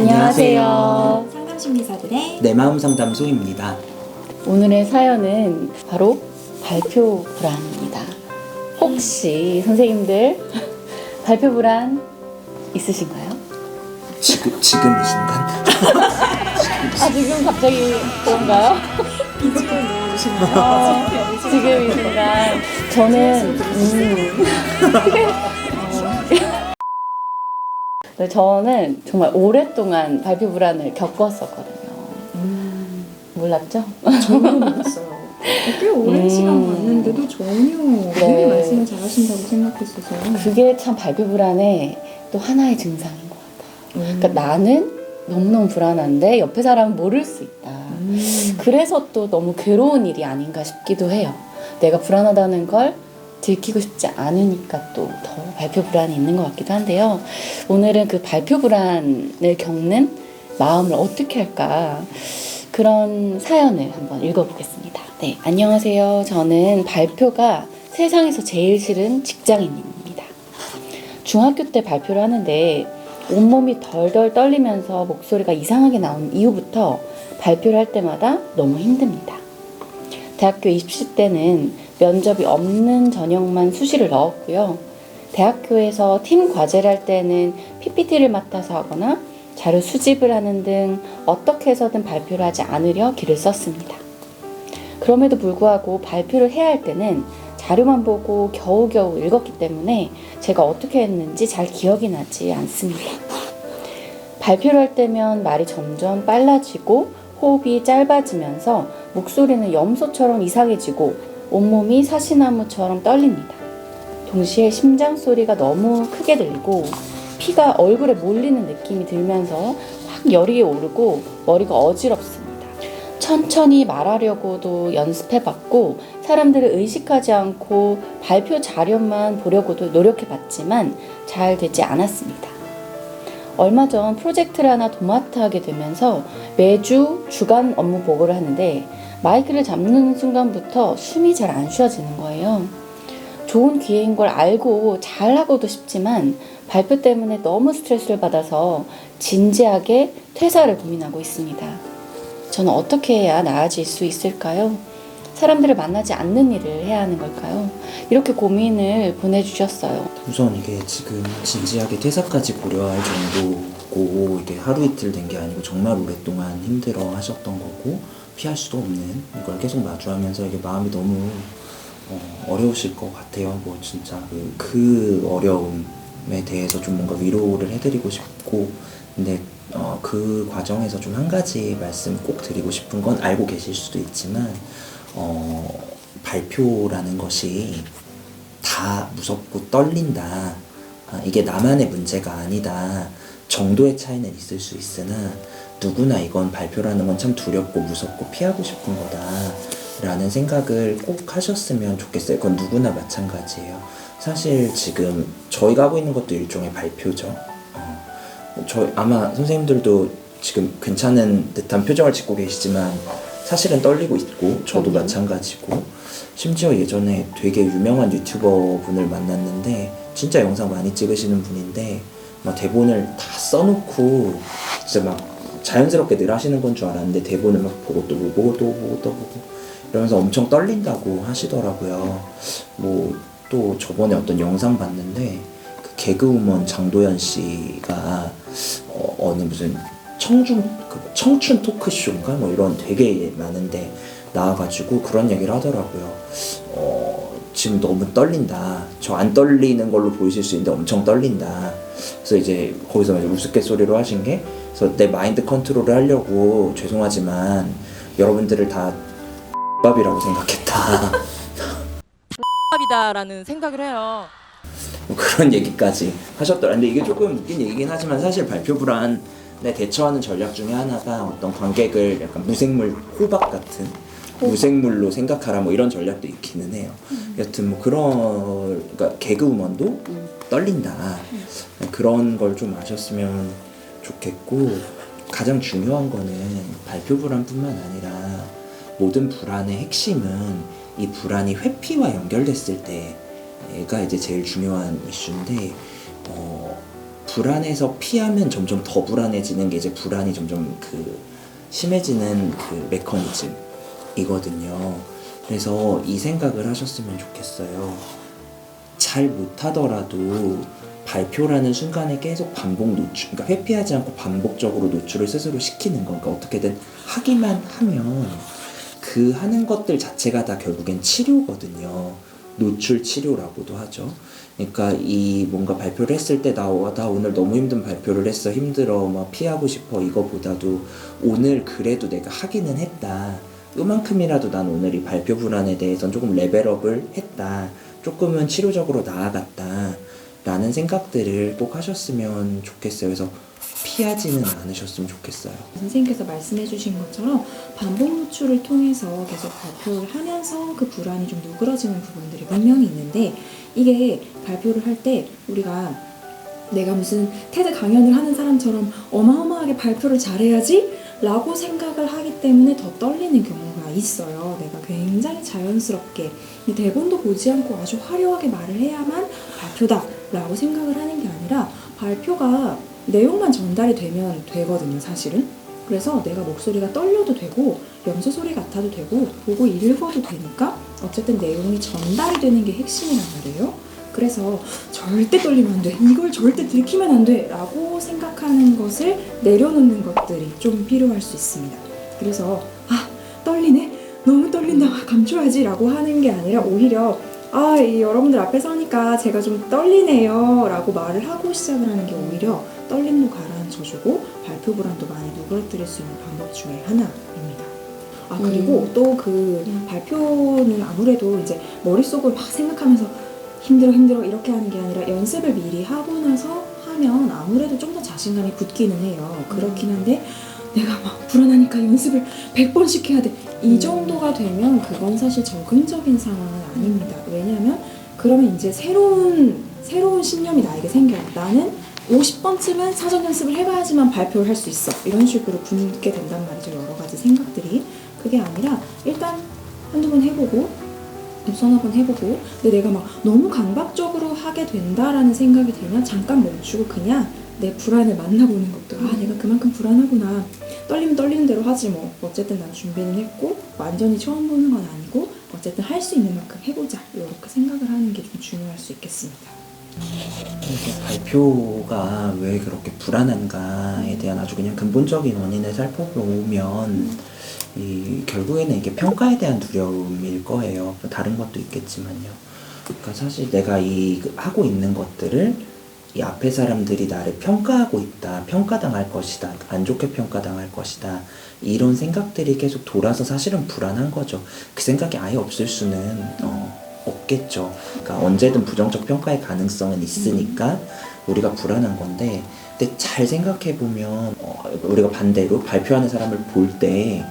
안녕하세요. 상담심리사들의 내 마음 상담소입니다. 오늘의 사연은 바로 발표 불안입니다. 혹시 선생님들 발표 불안 있으신가요? 지금 지금 이 순간 아 지금 갑자기 그런가요? 비주얼 넣어주시나요? 아, 지금 이 순간 저는 음, 어, 네, 저는 정말 오랫동안 발표 불안을 겪었었거든요. 몰랐죠? 전혀 몰랐어요. 꽤 오랜 음. 시간 봤는데도 전혀 네. 늘 말씀을 잘하신다고 생각했어서 그게 참 발표 불안의 또 하나의 증상인 것 같아요. 음. 그러니까 나는 너무너무 불안한데 옆에 사람은 모를 수 있다. 음. 그래서 또 너무 괴로운 일이 아닌가 싶기도 해요. 내가 불안하다는 걸 들키고 싶지 않으니까 또 더 발표 불안이 있는 것 같기도 한데요. 오늘은 그 발표 불안을 겪는 마음을 어떻게 할까 그런 사연을 한번 읽어보겠습니다. 네, 안녕하세요. 저는 발표가 세상에서 제일 싫은 직장인입니다. 중학교 때 발표를 하는데 온몸이 덜덜 떨리면서 목소리가 이상하게 나온 이후부터 발표를 할 때마다 너무 힘듭니다. 대학교 20시 때는 면접이 없는 전형만 수시를 넣었고요. 대학교에서 팀 과제를 할 때는 PPT를 맡아서 하거나 자료 수집을 하는 등 어떻게 해서든 발표를 하지 않으려 길을 썼습니다. 그럼에도 불구하고 발표를 해야 할 때는 자료만 보고 겨우겨우 읽었기 때문에 제가 어떻게 했는지 잘 기억이 나지 않습니다. 발표를 할 때면 말이 점점 빨라지고 호흡이 짧아지면서 목소리는 염소처럼 이상해지고 온몸이 사시나무처럼 떨립니다. 동시에 심장 소리가 너무 크게 들리고 피가 얼굴에 몰리는 느낌이 들면서 확 열이 오르고 머리가 어지럽습니다. 천천히 말하려고도 연습해봤고 사람들을 의식하지 않고 발표 자료만 보려고도 노력해봤지만 잘 되지 않았습니다. 얼마 전 프로젝트를 하나 도맡아 하게 되면서 매주 주간 업무 보고를 하는데 마이크를 잡는 순간부터 숨이 잘 안 쉬어지는 거예요. 좋은 기회인 걸 알고 잘하고도 싶지만 발표 때문에 너무 스트레스를 받아서 진지하게 퇴사를 고민하고 있습니다. 저는 어떻게 해야 나아질 수 있을까요? 사람들을 만나지 않는 일을 해야 하는 걸까요? 이렇게 고민을 보내주셨어요. 우선 이게 지금 진지하게 퇴사까지 고려할 정도고 이게 하루 이틀 된 게 아니고 정말 오랫동안 힘들어 하셨던 거고 피할 수도 없는 이걸 계속 마주하면서 이게 마음이 너무 어, 어려우실 것 같아요. 뭐 진짜 그, 그 어려움에 대해서 좀 뭔가 위로를 해드리고 싶고 근데 어, 그 과정에서 좀 한 가지 말씀 꼭 드리고 싶은 건 알고 계실 수도 있지만 어, 발표라는 것이 다 무섭고 떨린다. 아, 이게 나만의 문제가 아니다. 정도의 차이는 있을 수 있으나 누구나 이건 발표라는 건 참 두렵고 무섭고 피하고 싶은 거다. 라는 생각을 꼭 하셨으면 좋겠어요. 그건 누구나 마찬가지예요. 사실 지금 저희가 하고 있는 것도 일종의 발표죠. 어, 저 아마 선생님들도 지금 괜찮은 듯한 표정을 짓고 계시지만 사실은 떨리고 있고 저도 마찬가지고 심지어 예전에 되게 유명한 유튜버 분을 만났는데 진짜 영상 많이 찍으시는 분인데 막 대본을 다 써놓고 진짜 막 자연스럽게 늘 하시는 건 줄 알았는데 대본을 막 보고 또 보고 또 보고 또 보고 이러면서 엄청 떨린다고 하시더라고요. 뭐 또 저번에 어떤 영상 봤는데 그 개그우먼 장도연 씨가 어, 어느 무슨 청춘 그 청춘 토크쇼인가 뭐 이런 되게 많은데 나와가지고 그런 얘기를 하더라고요. 어, 지금 너무 떨린다. 저 안 떨리는 걸로 보이실 수 있는데 엄청 떨린다. 그래서 이제 거기서 이제 우스갯소리로 하신 게 그래서 내 마인드 컨트롤을 하려고 죄송하지만 여러분들을 다 밥이라고 생각했다. 이다라는 생각을 해요. 뭐 그런 얘기까지 하셨더라. 근데 이게 조금 웃긴 얘기긴 하지만 사실 발표 불안에 대처하는 전략 중에 하나가 어떤 관객을 약간 무생물 호박 같은 무생물로 생각하라 뭐 이런 전략도 있기는 해요. 여튼 뭐 그런 그러니까 개그우먼도 떨린다. 그런 걸 좀 아셨으면 좋겠고 가장 중요한 거는 발표 불안뿐만 아니라 모든 불안의 핵심은 이 불안이 회피와 연결됐을 때가 이제 제일 중요한 이슈인데 어, 불안해서 피하면 점점 더 불안해지는 게 이제 불안이 점점 그 심해지는 그 메커니즘 이거든요. 그래서 이 생각을 하셨으면 좋겠어요. 잘 못하더라도 발표라는 순간에 계속 반복 노출, 그러니까 회피하지 않고 반복적으로 노출을 스스로 시키는 거, 그러니까 어떻게든 하기만 하면 그 하는 것들 자체가 다 결국엔 치료거든요. 노출 치료라고도 하죠. 그러니까 이 뭔가 발표를 했을 때 나 나 오늘 너무 힘든 발표를 했어 힘들어 막 피하고 싶어 이거보다도 오늘 그래도 내가 하기는 했다. 요만큼이라도 난 오늘 이 발표 불안에 대해선 조금 레벨업을 했다. 조금은 치료적으로 나아갔다. 라는 생각들을 꼭 하셨으면 좋겠어요. 그래서 피하지는 않으셨으면 좋겠어요. 선생님께서 말씀해 주신 것처럼 반복 노출을 통해서 계속 발표를 하면서 그 불안이 좀 누그러지는 부분들이 분명히 있는데 이게 발표를 할 때 우리가 내가 무슨 테드 강연을 하는 사람처럼 어마어마하게 발표를 잘해야지 라고 생각을 하기 때문에 더 떨리는 경우가 있어요. 내가 굉장히 자연스럽게 이 대본도 보지 않고 아주 화려하게 말을 해야만 발표다 라고 생각을 하는 게 아니라 발표가 내용만 전달이 되면 되거든요, 사실은. 그래서 내가 목소리가 떨려도 되고 염소 소리 같아도 되고 보고 읽어도 되니까 어쨌든 내용이 전달이 되는 게 핵심이란 말이에요. 그래서 절대 떨리면 안 돼. 이걸 절대 들키면 안 돼. 라고 생각하는 것을 내려놓는 것들이 좀 필요할 수 있습니다. 그래서 아, 떨리네? 너무 떨린다. 아, 감춰야지. 라고 하는 게 아니라 오히려 아, 이 여러분들 앞에 서니까 제가 좀 떨리네요. 라고 말을 하고 시작을 하는 게 오히려 떨림도 가라앉혀주고 발표 불안도 많이 누그러뜨릴 수 있는 방법 중에 하나입니다. 아, 그리고 또그 발표는 아무래도 이제 머릿속을 막 생각하면서 힘들어 힘들어 이렇게 하는 게 아니라 연습을 미리 하고 나서 하면 아무래도 좀 더 자신감이 붙기는 해요. 그렇긴 한데 내가 막 불안하니까 연습을 100번씩 해야 돼. 이 정도가 되면 그건 사실 적응적인 상황은 아닙니다. 왜냐하면 그러면 이제 새로운 새로운 신념이 나에게 생겨요. 나는 50번쯤은 사전 연습을 해봐야지만 발표를 할 수 있어. 이런 식으로 붙게 된단 말이죠. 여러 가지 생각들이. 그게 아니라 일단 한두 번 해보고 서너 번 해보고 근데 내가 막 너무 강박적으로 하게 된다라는 생각이 들면 잠깐 멈추고 그냥 내 불안을 만나보는 것도 아 내가 그만큼 불안하구나. 떨리면 떨리는 대로 하지 뭐. 어쨌든 난 준비는 했고 완전히 처음 보는 건 아니고 어쨌든 할 수 있는 만큼 해보자. 이렇게 생각을 하는 게 좀 중요할 수 있겠습니다. 이게 발표가 왜 그렇게 불안한가에 대한 아주 그냥 근본적인 원인을 살펴보면 이 결국에는 이게 평가에 대한 두려움일 거예요. 뭐 다른 것도 있겠지만요. 그러니까 사실 내가 이 하고 있는 것들을 이 앞에 사람들이 나를 평가하고 있다, 평가당할 것이다, 안 좋게 평가당할 것이다 이런 생각들이 계속 돌아서 사실은 불안한 거죠. 그 생각이 아예 없을 수는 어, 없겠죠. 그러니까 언제든 부정적 평가의 가능성은 있으니까 우리가 불안한 건데, 근데 잘 생각해 보면 어, 우리가 반대로 발표하는 사람을 볼 때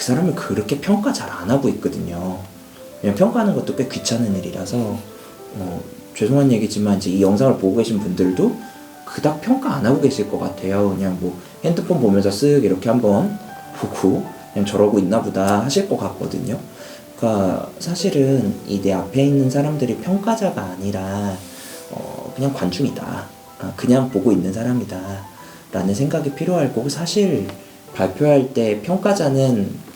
그 사람을 그렇게 평가 잘 안 하고 있거든요. 왜냐면 평가하는 것도 꽤 귀찮은 일이라서 어, 죄송한 얘기지만 이제 이 영상을 보고 계신 분들도 그닥 평가 안 하고 계실 것 같아요. 그냥 뭐 핸드폰 보면서 쓱 이렇게 한번 보고 그냥 저러고 있나 보다 하실 것 같거든요. 그러니까 사실은 이 내 앞에 있는 사람들이 평가자가 아니라 어, 그냥 관중이다. 아, 그냥 보고 있는 사람이다. 라는 생각이 필요할 거고 사실 발표할 때 평가자는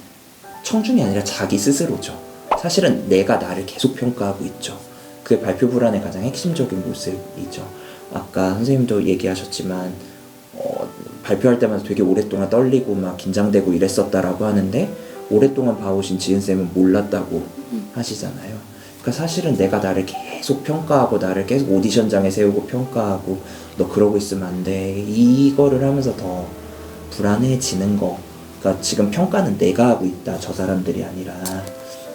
청중이 아니라 자기 스스로죠. 사실은 내가 나를 계속 평가하고 있죠. 그게 발표 불안의 가장 핵심적인 모습이죠. 아까 선생님도 얘기하셨지만 어, 발표할 때마다 되게 오랫동안 떨리고 막 긴장되고 이랬었다라고 하는데 오랫동안 봐오신 지은 쌤은 몰랐다고 하시잖아요. 그러니까 사실은 내가 나를 계속 평가하고 나를 계속 오디션장에 세우고 평가하고 너 그러고 있으면 안 돼. 이거를 하면서 더 불안해지는 거. 그러니까 지금 평가는 내가 하고 있다. 저 사람들이 아니라.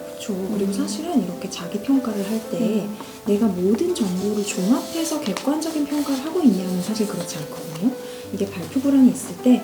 그렇죠. 그리고 사실은 이렇게 자기 평가를 할 때 내가 모든 정보를 종합해서 객관적인 평가를 하고 있냐면 사실 그렇지 않거든요. 이게 발표 불안이 있을 때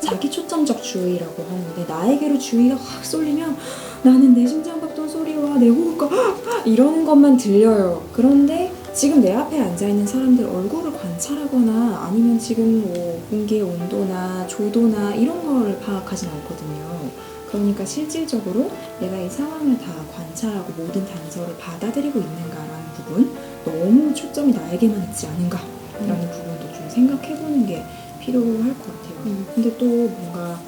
자기 초점적 주의라고 하는데 나에게로 주의가 확 쏠리면 나는 내 심장 박동 소리와 내 호흡과 이러는 것만 들려요. 그런데 지금 내 앞에 앉아 있는 사람들 얼굴을 관찰하거나 아니면 지금 뭐 공기의 온도나 조도나 이런 거를 파악하진 않거든요. 그러니까 실질적으로 내가 이 상황을 다 관찰하고 모든 단서를 받아들이고 있는가라는 부분 너무 초점이 나에게만 있지 않은가라는 부분도 좀 생각해보는 게 필요할 것 같아요. 음. 근데 또 뭔가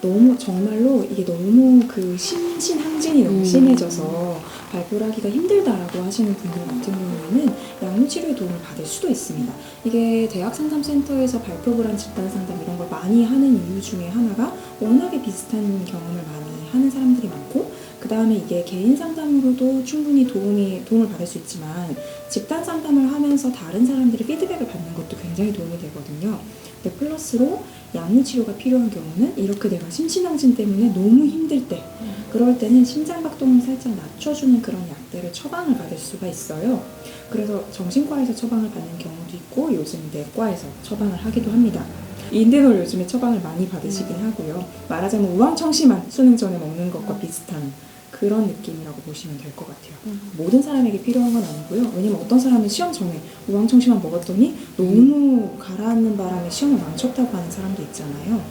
너무 정말로 이게 너무 그 심신항진이 너무 음. 심해져서 발표를 하기가 힘들다라고 하시는 분들 같은 경우에는 약물치료의 도움을 받을 수도 있습니다. 이게 대학 상담센터에서 발표 불안 집단 상담 이런 걸 많이 하는 이유 중에 하나가 워낙에 비슷한 경험을 많이 하는 사람들이 많고 그 다음에 이게 개인 상담으로도 충분히 도움이 도움을 받을 수 있지만 집단 상담을 하면서 다른 사람들의 피드백을 받는 것도 굉장히 도움이 되거든요. 근데 플러스로 약물 치료가 필요한 경우는 이렇게 내가 심신항진 때문에 너무 힘들 때 그럴 때는 심장박동을 살짝 낮춰주는 그런 약들을 처방을 받을 수가 있어요. 그래서 정신과에서 처방을 받는 경우도 있고 요즘 내과에서 처방을 하기도 합니다. 인대놀 요즘에 처방을 많이 받으시긴 하고요. 말하자면 우왕청심환 수능 전에 먹는 것과 비슷한 그런 느낌이라고 보시면 될 것 같아요. 모든 사람에게 필요한 건 아니고요. 왜냐면 어떤 사람은 시험 전에 우왕청심환 먹었더니 너무 가라앉는 바람에 시험을 망쳤다고 하는 사람도 있잖아요.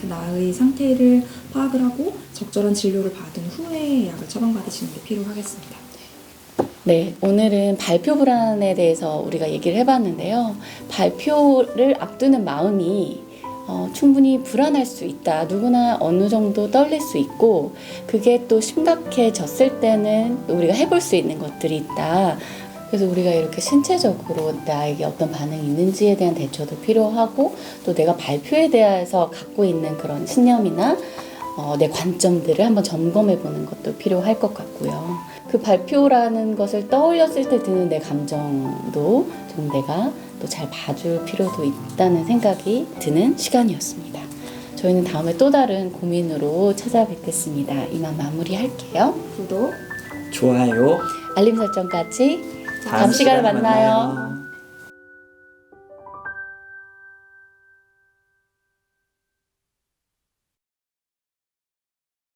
그 나의 상태를 파악을 하고 적절한 진료를 받은 후에 약을 처방받으시는 게 필요하겠습니다. 네, 오늘은 발표 불안에 대해서 우리가 얘기를 해봤는데요. 발표를 앞두는 마음이 어, 충분히 불안할 수 있다. 누구나 어느 정도 떨릴 수 있고, 그게 또 심각해졌을 때는 우리가 해볼 수 있는 것들이 있다. 그래서 우리가 이렇게 신체적으로 나에게 어떤 반응이 있는지에 대한 대처도 필요하고, 또 내가 발표에 대해서 갖고 있는 그런 신념이나 어, 내 관점들을 한번 점검해 보는 것도 필요할 것 같고요. 그 발표라는 것을 떠올렸을 때 드는 내 감정도 좀 내가 또 잘 봐줄 필요도 있다는 생각이 드는 시간이었습니다. 저희는 다음에 또 다른 고민으로 찾아뵙겠습니다. 이만 마무리할게요. 구독, 좋아요. 알림 설정까지 다음 시간에 만나요.